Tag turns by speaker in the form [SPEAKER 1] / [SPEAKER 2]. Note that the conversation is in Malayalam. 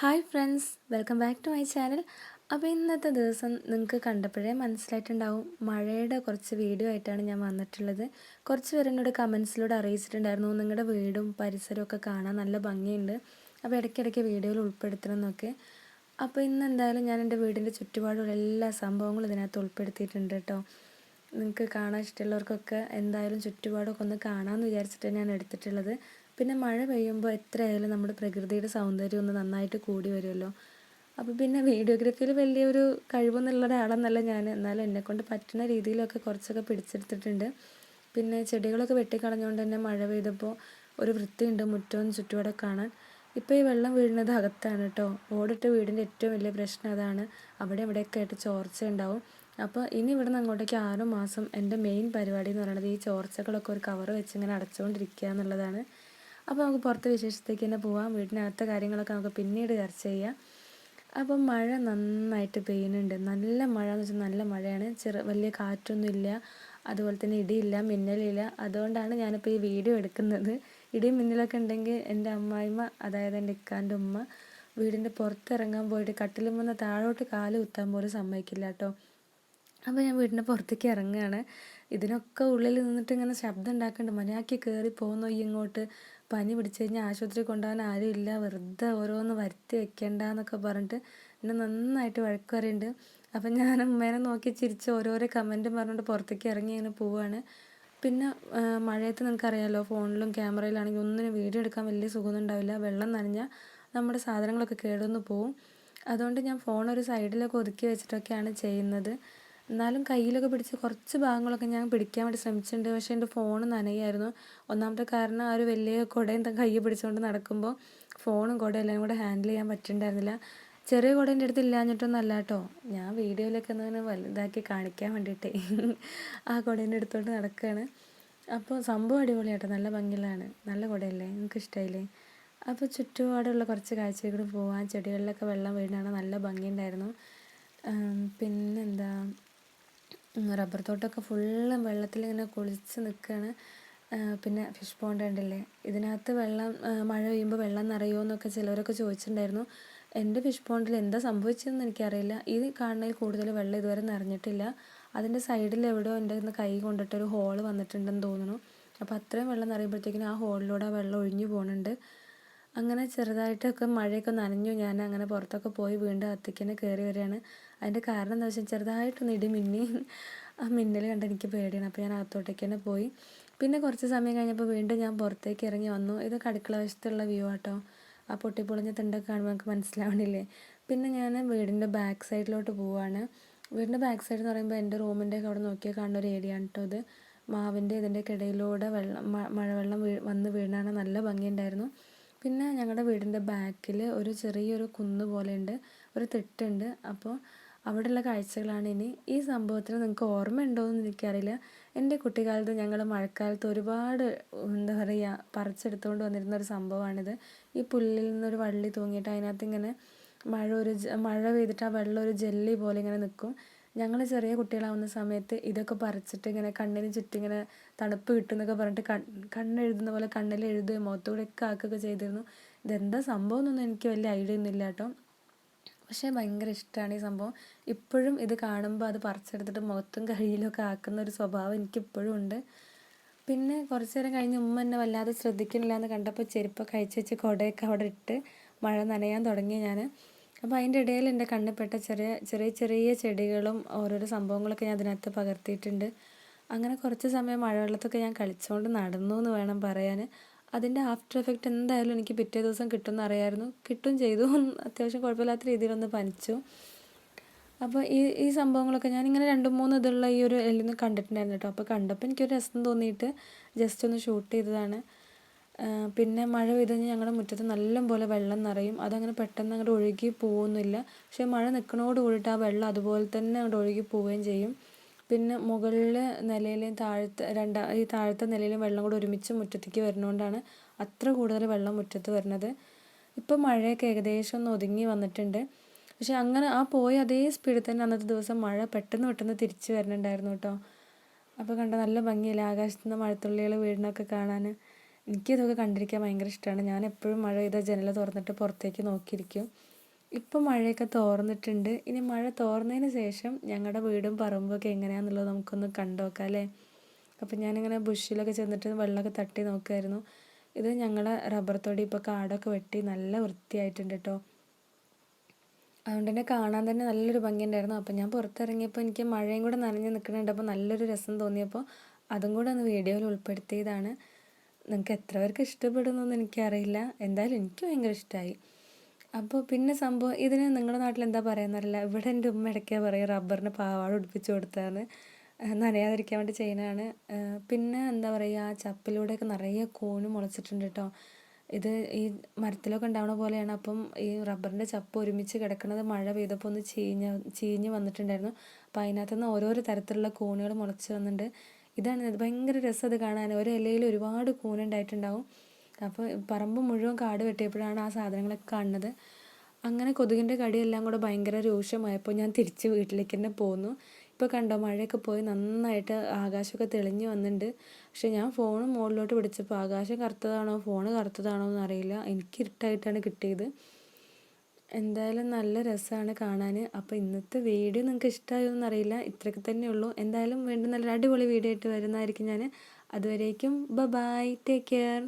[SPEAKER 1] Hi friends welcome back to my channel അപ്പോൾ ഇന്നത്തെ ദിവസം നിങ്ങൾക്ക് കണ്ടപ്പോഴേ മനസ്സിലായിട്ടുണ്ടാവും മഴയുടെ കുറച്ച് വീഡിയോ ആയിട്ടാണ് ഞാൻ വന്നിട്ടുള്ളത്. കുറച്ച് പേര് എന്നോട് കമൻസിലൂടെ അറിയിച്ചിട്ടുണ്ടായിരുന്നു നിങ്ങളുടെ വീടും പരിസരവും ഒക്കെ കാണാൻ നല്ല ഭംഗിയുണ്ട്. അപ്പോൾ ഇടയ്ക്കിടയ്ക്ക് വീഡിയോയിൽ ഉൾപ്പെടുത്തണം എന്നൊക്കെ. അപ്പോൾ ഇന്ന് എന്തായാലും ഞാൻ എന്റെ വീടിന്റെ ചുറ്റുപാടുള്ള എല്ലാ സംഭവങ്ങളും ഇതിനകത്ത് ഉൾപ്പെടുത്തിയിട്ടുണ്ട് കേട്ടോ നിങ്ങൾക്ക് കാണാൻ ഇഷ്ടമുള്ളവർക്കൊക്കെ എന്തായാലും ചുറ്റുപാടൊക്കെ ഒന്ന് കാണാമെന്ന് വിചാരിച്ചിട്ട് ഞാൻ എടുത്തിട്ടുള്ളത്. പിന്നെ മഴ പെയ്യുമ്പോൾ എത്രയായാലും നമ്മുടെ പ്രകൃതിയുടെ സൗന്ദര്യം ഒന്ന് നന്നായിട്ട് കൂടി വരുമല്ലോ. അപ്പോൾ പിന്നെ വീഡിയോഗ്രാഫിയിൽ വലിയൊരു കഴിവൊന്നുള്ള ഒരാളെന്നല്ല ഞാൻ. എന്നാലും എന്നെക്കൊണ്ട് പറ്റുന്ന രീതിയിലൊക്കെ കുറച്ചൊക്കെ പിടിച്ചെടുത്തിട്ടുണ്ട്. പിന്നെ ചെടികളൊക്കെ വെട്ടിക്കളഞ്ഞുകൊണ്ട് തന്നെ മഴ പെയ്തപ്പോൾ ഒരു വൃത്തിയുണ്ട് മുറ്റവും ചുറ്റുപാടെ കാണാൻ. ഇപ്പോൾ ഈ വെള്ളം വീഴുന്നത് അകത്താണ് കേട്ടോ ഓടിട്ട് വീടിന്റെ ഏറ്റവും വലിയ പ്രശ്നം അതാണ്. അവിടെ ഇവിടെയൊക്കെ ആയിട്ട് ചോർച്ച ഉണ്ടാവും. അപ്പോൾ ഇനി ഇവിടെ നിന്ന് അങ്ങോട്ടേക്ക് ആറ് മാസം എന്റെ മെയിൻ പരിപാടി എന്ന് പറയുന്നത് ഈ ചോർച്ചകളൊക്കെ ഒരു കവർ വെച്ച് ഇങ്ങനെ അടച്ചുകൊണ്ടിരിക്കുക എന്നുള്ളതാണ്. അപ്പോൾ നമുക്ക് പുറത്ത് വിശേഷത്തേക്ക് തന്നെ പോവാം. വീടിനകത്തെ കാര്യങ്ങളൊക്കെ നമുക്ക് പിന്നീട് ചർച്ച ചെയ്യാം. അപ്പം മഴ നന്നായിട്ട് പെയ്യുന്നുണ്ട്. നല്ല മഴ എന്ന് വെച്ചാൽ നല്ല മഴയാണ്. ചെറു വലിയ കാറ്റൊന്നുമില്ല അതുപോലെ തന്നെ ഇടിയില്ല മിന്നലില്ല. അതുകൊണ്ടാണ് ഞാനിപ്പോൾ ഈ വീഡിയോ എടുക്കുന്നത്. ഇടിയും മിന്നലൊക്കെ ഉണ്ടെങ്കിൽ എന്റെ അമ്മായിമ്മ അതായത് എന്റെ ഇക്കാന്റെ ഉമ്മ വീടിന്റെ പുറത്തിറങ്ങാൻ പോയിട്ട് കട്ടിലുമെന്ന് താഴോട്ട് കാൽ കുത്താൻ പോലും സമ്മതിക്കില്ല കേട്ടോ. അപ്പോൾ ഞാൻ വീടിന്റെ പുറത്തേക്ക് ഇറങ്ങുകയാണ്. ഇതിനൊക്കെ ഉള്ളിൽ നിന്നിട്ട് ഇങ്ങനെ ശബ്ദം ഉണ്ടാക്കുന്നുണ്ട് മര്യാദയ്ക്ക് കയറി പോകുന്നു ഇങ്ങോട്ട്. പനി പിടിച്ചു കഴിഞ്ഞാൽ ആശുപത്രി കൊണ്ടുപോകാൻ ആരും ഇല്ല. വെറുതെ ഓരോന്ന് വരുത്തി വെക്കേണ്ട എന്നൊക്കെ പറഞ്ഞിട്ട് എന്നെ നന്നായിട്ട് വഴക്ക് പറയുന്നുണ്ട് അപ്പം ഞാൻ അമ്മേനെ നോക്കി ചിരിച്ച് ഓരോരോ കമന്റും പറഞ്ഞിട്ട് പുറത്തേക്ക് ഇറങ്ങി ഇങ്ങനെ പോവുകയാണ് പിന്നെ മഴയത്ത് നിങ്ങൾക്കറിയാമല്ലോ ഫോണിലും ക്യാമറയിലാണെങ്കിൽ ഒന്നിനും വീഡിയോ എടുക്കാൻ വലിയ സുഖമൊന്നും ഉണ്ടാവില്ല. വെള്ളം നനഞ്ഞാൽ നമ്മുടെ സാധനങ്ങളൊക്കെ കേടുവന്ന് പോവും. അതുകൊണ്ട് ഞാൻ ഫോൺ ഒരു സൈഡിലൊക്കെ ഒതുക്കി വെച്ചിട്ടൊക്കെയാണ് ചെയ്യുന്നത്. എന്നാലും കയ്യിലൊക്കെ പിടിച്ച് കുറച്ച് ഭാഗങ്ങളൊക്കെ ഞാൻ പിടിക്കാൻ വേണ്ടി ശ്രമിച്ചിട്ടുണ്ട്. പക്ഷേ എന്റെ ഫോൺ നനയായിരുന്നു. ഒന്നാമത്തെ കാരണം ആ ഒരു വലിയ കുടയും കയ്യിൽ പിടിച്ചുകൊണ്ട് നടക്കുമ്പോൾ ഫോണും കുടയും എല്ലാം കൂടെ ഹാൻഡിൽ ചെയ്യാൻ പറ്റുന്നുണ്ടായിരുന്നില്ല ചെറിയ കുട എന്റെ അടുത്ത് ഇല്ലാഞ്ഞിട്ടൊന്നും അല്ല കേട്ടോ. ഞാൻ വീഡിയോയിലൊക്കെ ഒന്ന് വലുതാക്കി കാണിക്കാൻ വേണ്ടിയിട്ടേ ആ കുടേന്റെ അടുത്തോട്ട് നടക്കുകയാണ് അപ്പോൾ സംഭവം അടിപൊളിയാട്ടോ. നല്ല ഭംഗിയിലാണ്. നല്ല കുടയല്ലേ? നിങ്ങൾക്ക് ഇഷ്ടമായില്ലേ അപ്പോൾ ചുറ്റുപാടുള്ള കുറച്ച് കാഴ്ചകൾ പോവാൻ ചെടികളിലൊക്കെ വെള്ളം വീണാണ് നല്ല ഭംഗിയുണ്ടായിരുന്നു. പിന്നെന്താ? റബ്ബർ തോട്ടമൊക്കെ ഫുള്ള് വെള്ളത്തിലിങ്ങനെ കുളിച്ച് നിൽക്കുകയാണ് പിന്നെ ഫിഷ് പോണ്ട് ഉണ്ടല്ലേ ഇതിനകത്ത് വെള്ളം മഴ പെയ്യുമ്പോൾ വെള്ളം നിറയുമോ എന്നൊക്കെ ചിലവരൊക്കെ ചോദിച്ചിട്ടുണ്ടായിരുന്നു. എന്റെ ഫിഷ് പോണ്ടിൽ എന്താ സംഭവിച്ചതെന്ന് എനിക്കറിയില്ല. ഈ കാണുന്നതിൽ കൂടുതൽ വെള്ളം ഇതുവരെ നിറഞ്ഞിട്ടില്ല. അതിന്റെ സൈഡിൽ എവിടെയോ എന്റെ കൈ കൊണ്ടിട്ടൊരു ഹോൾ വന്നിട്ടുണ്ടെന്ന് തോന്നുന്നു. അപ്പോൾ അത്രയും വെള്ളം നിറയുമ്പോഴത്തേക്കിനും ആ ഹോളിലൂടെ ആ വെള്ളം ഒഴിഞ്ഞു പോകുന്നുണ്ട് അങ്ങനെ ചെറുതായിട്ടൊക്കെ മഴയൊക്കെ നനഞ്ഞു. ഞാൻ അങ്ങനെ പുറത്തൊക്കെ പോയി വീണ്ടും അത്തിക്കന്നെ കയറി വരികയാണ്. അതിന്റെ കാരണം എന്താ വെച്ചാൽ ചെറുതായിട്ടൊന്ന് ഇടി മിന്നി ആ മിന്നൽ കണ്ട് എനിക്ക് പേടിയാണ്. അപ്പോൾ ഞാൻ അകത്തോട്ടേക്ക് തന്നെ പോയി. പിന്നെ കുറച്ച് സമയം കഴിഞ്ഞപ്പോൾ വീണ്ടും ഞാൻ പുറത്തേക്ക് ഇറങ്ങി വന്നു. ഇത് അടുക്കള വശത്തുള്ള വ്യൂ ആട്ടോ. ആ പൊട്ടിപ്പൊളിഞ്ഞ തിണ്ടൊക്കെ കാണുമ്പോൾ നമുക്ക് മനസ്സിലാവണില്ലേ? പിന്നെ ഞാൻ വീടിന്റെ ബാക്ക് സൈഡിലോട്ട് പോവാണ്. വീടിന്റെ ബാക്ക് സൈഡ് എന്ന് പറയുമ്പോൾ എന്റെ റൂമിന്റെ ഒക്കെ അവിടെ നോക്കിയാൽ കാണുന്ന ഒരു ഏരിയ ആണ് കേട്ടോ അത് മാവിന്റെ ഇതിന്റെ ഇടയിലൂടെ വെള്ളം മഴവെള്ളം വീ വന്ന് വീണാണ് നല്ല ഭംഗിയുണ്ടായിരുന്നു. പിന്നെ ഞങ്ങളുടെ വീടിന്റെ ബാക്കിൽ ഒരു ചെറിയൊരു കുന്ന് പോലെയുണ്ട് ഒരു തിട്ടുണ്ട്. അപ്പോൾ അവിടെയുള്ള കാഴ്ചകളാണ് ഇനി ഈ സംഭവത്തിന് നിങ്ങൾക്ക് ഓർമ്മയുണ്ടോ എന്ന് എനിക്കറിയില്ല. എന്റെ കുട്ടിക്കാലത്ത് ഞങ്ങൾ മഴക്കാലത്ത് ഒരുപാട് എന്താ പറയുക പറിച്ചെടുത്തുകൊണ്ട് വന്നിരുന്ന ഒരു സംഭവമാണിത്. ഈ പുല്ലിൽ നിന്നൊരു വള്ളി തൂങ്ങിയിട്ട് അതിനകത്ത് ഇങ്ങനെ മഴ ഒരു മഴ പെയ്തിട്ട് ആ വെള്ളം ഒരു ജെല്ലി പോലെ ഇങ്ങനെ നിൽക്കും ഞങ്ങൾ ചെറിയ കുട്ടികളാവുന്ന സമയത്ത് ഇതൊക്കെ പറിച്ചിട്ട് ഇങ്ങനെ കണ്ണിന് ചുറ്റും ഇങ്ങനെ തണുപ്പ് കിട്ടുന്നൊക്കെ പറഞ്ഞിട്ട് കൺ കണ്ണെഴുതുന്ന പോലെ കണ്ണിൽ എഴുതുകയും മുഖത്തൂടെയൊക്കെ ആക്കുകയൊക്കെ ചെയ്തിരുന്നു. ഇതെന്താ സംഭവം എന്നൊന്നും എനിക്ക് വലിയ ഐഡിയ ഒന്നും ഇല്ല കേട്ടോ. പക്ഷേ ഭയങ്കര ഇഷ്ടമാണ് ഈ സംഭവം. ഇപ്പോഴും ഇത് കാണുമ്പോൾ അത് പറിച്ചെടുത്തിട്ട് മുഖത്തും കയ്യിലൊക്കെ ആക്കുന്ന ഒരു സ്വഭാവം എനിക്കിപ്പോഴും ഉണ്ട്. പിന്നെ കുറച്ച് നേരം കഴിഞ്ഞ് ഉമ്മ എന്നെ വല്ലാതെ ശ്രദ്ധിക്കുന്നില്ല എന്ന് കണ്ടപ്പോൾ ചെരുപ്പൊക്കെ അയച്ചു വെച്ച് കുടയൊക്കെ അവിടെ ഇട്ട് മഴ നനയാൻ തുടങ്ങി ഞാൻ അപ്പോൾ അതിന്റെ ഇടയിൽ എന്റെ കണ്ണിൽപ്പെട്ട ചെറിയ ചെറിയ ചെറിയ ചെടികളും ഓരോരോ സംഭവങ്ങളൊക്കെ ഞാൻ അതിനകത്ത് പകർത്തിയിട്ടുണ്ട്. അങ്ങനെ കുറച്ച് സമയം മഴവെള്ളത്തൊക്കെ ഞാൻ കളിച്ചുകൊണ്ട് നടന്നു എന്ന് വേണം പറയാൻ അതിന്റെ ആഫ്റ്റർ എഫക്റ്റ് എന്തായാലും എനിക്ക് പിറ്റേ ദിവസം കിട്ടുമെന്ന് അറിയായിരുന്നു. കിട്ടും ചെയ്തു. അത്യാവശ്യം കുഴപ്പമില്ലാത്ത രീതിയിലൊന്ന് പനിച്ചു. അപ്പോൾ ഈ ഈ സംഭവങ്ങളൊക്കെ ഞാൻ ഇങ്ങനെ രണ്ട് മൂന്ന് ഇതുള്ള ഈ ഒരു എല്ലാം കണ്ടിട്ടുണ്ടായിരുന്നു കേട്ടോ. അപ്പോൾ കണ്ടപ്പോൾ എനിക്കൊരു രസം തോന്നിയിട്ട് ജസ്റ്റ് ഒന്ന് ഷൂട്ട് ചെയ്തതാണ്. പിന്നെ മഴ പെയ്ത് കഴിഞ്ഞാൽ ഞങ്ങളുടെ മുറ്റത്ത് നല്ല പോലെ വെള്ളം നിറയും. അതങ്ങനെ പെട്ടെന്ന് അങ്ങോട്ട് ഒഴുകി പോകുന്നില്ല പക്ഷേ മഴ നിൽക്കണോട് കൂടിയിട്ട് ആ വെള്ളം അതുപോലെ തന്നെ അങ്ങോട്ട് ഒഴുകി പോവുകയും ചെയ്യും. പിന്നെ മുകളിൽ നിലയിലെയും താഴത്തെ രണ്ടാ ഈ താഴത്തെ നിലയിലും വെള്ളം കൂടെ ഒരുമിച്ച് മുറ്റത്തേക്ക് വരുന്നതുകൊണ്ടാണ് അത്ര കൂടുതൽ വെള്ളം മുറ്റത്ത് വരുന്നത്. ഇപ്പം മഴയൊക്കെ ഏകദേശം ഒന്ന് ഒതുങ്ങി വന്നിട്ടുണ്ട്. പക്ഷേ അങ്ങനെ ആ പോയ അതേ സ്പീഡിൽ തന്നെ അന്നത്തെ ദിവസം മഴ പെട്ടെന്ന് പെട്ടെന്ന് തിരിച്ചു വരുന്നുണ്ടായിരുന്നു കേട്ടോ. അപ്പോൾ കണ്ട നല്ല ഭംഗിയില്ല ആകാശത്തുനിന്ന് മഴത്തുള്ളികൾ വീടിനൊക്കെ കാണാൻ എനിക്കിതൊക്കെ കണ്ടിരിക്കാൻ ഭയങ്കര ഇഷ്ടമാണ് ഞാൻ എപ്പോഴും മഴ പെയ്താൽ ജനൽ തുറന്നിട്ട് പുറത്തേക്ക് നോക്കിയിരിക്കും. ഇപ്പം മഴയൊക്കെ തോർന്നിട്ടുണ്ട്. ഇനി മഴ തോർന്നതിന് ശേഷം ഞങ്ങളുടെ വീടും പറമ്പൊക്കെ എങ്ങനെയാണെന്നുള്ളത് നമുക്കൊന്ന് കണ്ടു നോക്കാം അല്ലേ? അപ്പം ഞാനിങ്ങനെ ബുഷിലൊക്കെ ചെന്നിട്ട് വെള്ളമൊക്കെ തട്ടി നോക്കുമായിരുന്നു ഇത് ഞങ്ങളുടെ റബ്ബർ തൊടി ഇപ്പോൾ കാടൊക്കെ വെട്ടി നല്ല വൃത്തിയായിട്ടുണ്ട് കേട്ടോ അതുകൊണ്ട് തന്നെ കാണാൻ തന്നെ നല്ലൊരു ഭംഗിയുണ്ടായിരുന്നു. അപ്പം ഞാൻ പുറത്തിറങ്ങിയപ്പോൾ എനിക്ക് മഴയും കൂടെ നനഞ്ഞ് നിൽക്കുന്നുണ്ട് അപ്പോൾ നല്ലൊരു രസം തോന്നിയപ്പോൾ അതും കൂടെ ഒന്ന് വീഡിയോയിൽ ഉൾപ്പെടുത്തിയതാണ്. നിങ്ങൾക്ക് എത്ര പേർക്ക് ഇഷ്ടപ്പെടുന്നൊന്നും എനിക്കറിയില്ല. എന്തായാലും എനിക്ക് ഭയങ്കര ഇഷ്ടമായി അപ്പോൾ പിന്നെ സംഭവം ഇതിന് നിങ്ങളുടെ നാട്ടിൽ എന്താ പറയുന്നറിയില്ല ഇവിടെ എന്റെ ഉമ്മ ഇടയ്ക്ക് പറയും റബ്ബറിന് പാവാട ഉടുപ്പിച്ച് കൊടുത്താണ് നനയാതിരിക്കാൻ വേണ്ടി ചെയ്യുന്നതാണ്. പിന്നെ എന്താ പറയുക ചപ്പിലൂടെയൊക്കെ നിറയെ കൂണ് മുളച്ചിട്ടുണ്ട് കേട്ടോ ഇത് ഈ മരത്തിലൊക്കെ ഉണ്ടാവണ പോലെയാണ്. അപ്പം ഈ റബ്ബറിന്റെ ചപ്പ് ഒരുമിച്ച് കിടക്കുന്നത് മഴ പെയ്തപ്പോൾ ഒന്ന് ചീഞ്ഞ ചീഞ്ഞ് വന്നിട്ടുണ്ടായിരുന്നു. അപ്പോൾ അതിനകത്തുനിന്ന് ഓരോരോ തരത്തിലുള്ള കൂണുകൾ മുളച്ച് വന്നിട്ടുണ്ട്. ഇതാണ് ഇത് ഭയങ്കര രസം അത് കാണാൻ. ഒരു ഇലയിൽ ഒരുപാട് കൂനുണ്ടായിട്ടുണ്ടാവും. അപ്പോൾ പറമ്പ് മുഴുവൻ കാട് വെട്ടിയപ്പോഴാണ് ആ സാധനങ്ങളൊക്കെ കാണുന്നത്. അങ്ങനെ കൊതുകിന്റെ കടിയെല്ലാം കൂടെ ഭയങ്കര രൂക്ഷമായപ്പോൾ ഞാൻ തിരിച്ച് വീട്ടിലേക്ക് തന്നെ പോന്നു. ഇപ്പോൾ കണ്ടോ മഴയൊക്കെ പോയി നന്നായിട്ട് ആകാശമൊക്കെ തെളിഞ്ഞു വന്നിട്ടുണ്ട്. പക്ഷെ ഞാൻ ഫോൺ മുകളിലോട്ട് പിടിച്ചപ്പോൾ ആകാശം കറുത്തതാണോ ഫോൺ കറുത്തതാണോ എന്നറിയില്ല. എനിക്ക് ഇരുട്ടായിട്ടാണ് കിട്ടിയത്. എന്തായാലും നല്ല രസമാണ് കാണാൻ അപ്പോൾ ഇന്നത്തെ വീഡിയോ നിങ്ങൾക്ക് ഇഷ്ടമായോ എന്നറിയില്ല. ഇത്രയൊക്കെ തന്നെ ഉള്ളൂ. എന്തായാലും വീണ്ടും നല്ലൊരു അടിപൊളി വീഡിയോ ആയിട്ട് വരുന്നതായിരിക്കും ഞാൻ അതുവരേക്കും ബ ബായ് ടേക്ക് കെയർ